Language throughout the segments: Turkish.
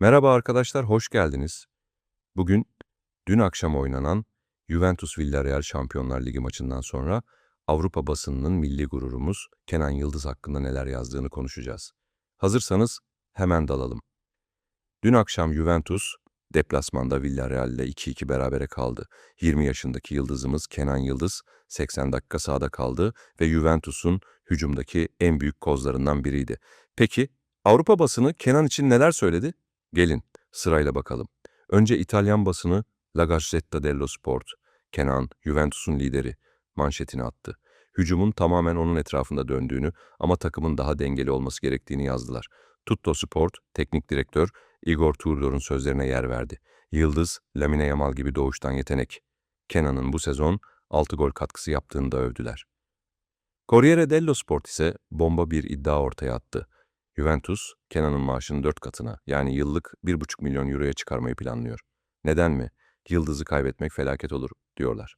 Merhaba arkadaşlar, hoş geldiniz. Bugün dün akşam oynanan Juventus Villarreal Şampiyonlar Ligi maçından sonra Avrupa basınının milli gururumuz Kenan Yıldız hakkında neler yazdığını konuşacağız. Hazırsanız hemen dalalım. Dün akşam Juventus deplasmanda Villarreal ile 2-2 berabere kaldı. 20 yaşındaki yıldızımız Kenan Yıldız 80 dakika sahada kaldı ve Juventus'un hücumdaki en büyük kozlarından biriydi. Peki Avrupa basını Kenan için neler söyledi? Gelin sırayla bakalım. Önce İtalyan basını La Gazzetta dello Sport, Kenan, Juventus'un lideri, manşetini attı. Hücumun tamamen onun etrafında döndüğünü ama takımın daha dengeli olması gerektiğini yazdılar. Tutto Sport, teknik direktör Igor Tudor'un sözlerine yer verdi. Yıldız, Lamine Yamal gibi doğuştan yetenek. Kenan'ın bu sezon 6 gol katkısı yaptığını da övdüler. Corriere dello Sport ise bomba bir iddia ortaya attı. Juventus, Kenan'ın maaşını dört katına yani yıllık 1,5 milyon euroya çıkarmayı planlıyor. Neden mi? Yıldızı kaybetmek felaket olur diyorlar.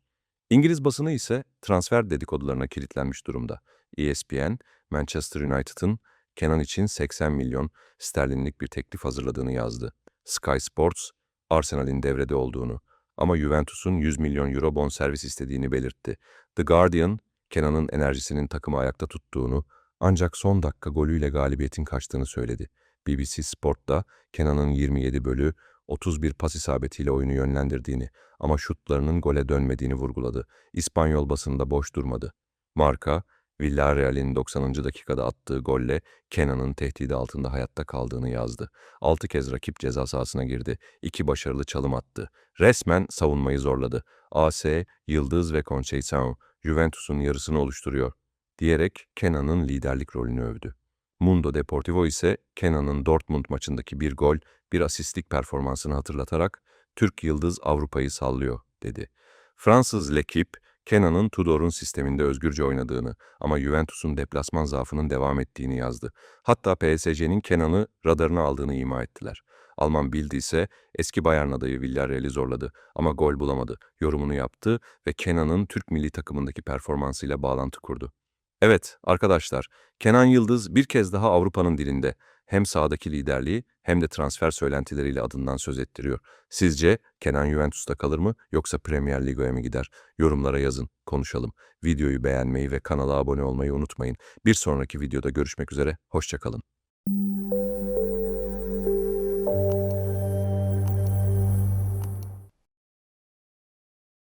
İngiliz basını ise transfer dedikodularına kilitlenmiş durumda. ESPN, Manchester United'ın Kenan için 80 milyon sterlinlik bir teklif hazırladığını yazdı. Sky Sports, Arsenal'in devrede olduğunu ama Juventus'un 100 milyon euro bonservis istediğini belirtti. The Guardian, Kenan'ın enerjisinin takımı ayakta tuttuğunu ancak son dakika golüyle galibiyetin kaçtığını söyledi. BBC Sport'ta Kenan'ın 27 bölü 31 pas isabetiyle oyunu yönlendirdiğini ama şutlarının gole dönmediğini vurguladı. İspanyol basında boş durmadı. Marka, Villarreal'in 90. dakikada attığı golle Kenan'ın tehdidi altında hayatta kaldığını yazdı. 6 kez rakip ceza sahasına girdi. 2 başarılı çalım attı. Resmen savunmayı zorladı. AS, Yıldız ve Conceição, Juventus'un yarısını oluşturuyor diyerek Kenan'ın liderlik rolünü övdü. Mundo Deportivo ise Kenan'ın Dortmund maçındaki bir gol, bir asistlik performansını hatırlatarak Türk Yıldız Avrupa'yı sallıyor dedi. Fransız L'Equipe, Kenan'ın Tudor'un sisteminde özgürce oynadığını ama Juventus'un deplasman zaafının devam ettiğini yazdı. Hatta PSG'nin Kenan'ı radarına aldığını ima ettiler. Alman Bild ise eski Bayern adayı Villarreal'i zorladı ama gol bulamadı. Yorumunu yaptı ve Kenan'ın Türk milli takımındaki performansıyla bağlantı kurdu. Evet arkadaşlar, Kenan Yıldız bir kez daha Avrupa'nın dilinde hem sahadaki liderliği hem de transfer söylentileriyle adından söz ettiriyor. Sizce Kenan Juventus'ta kalır mı yoksa Premier Liga'ya mı gider? Yorumlara yazın, konuşalım. Videoyu beğenmeyi ve kanala abone olmayı unutmayın. Bir sonraki videoda görüşmek üzere, hoşçakalın.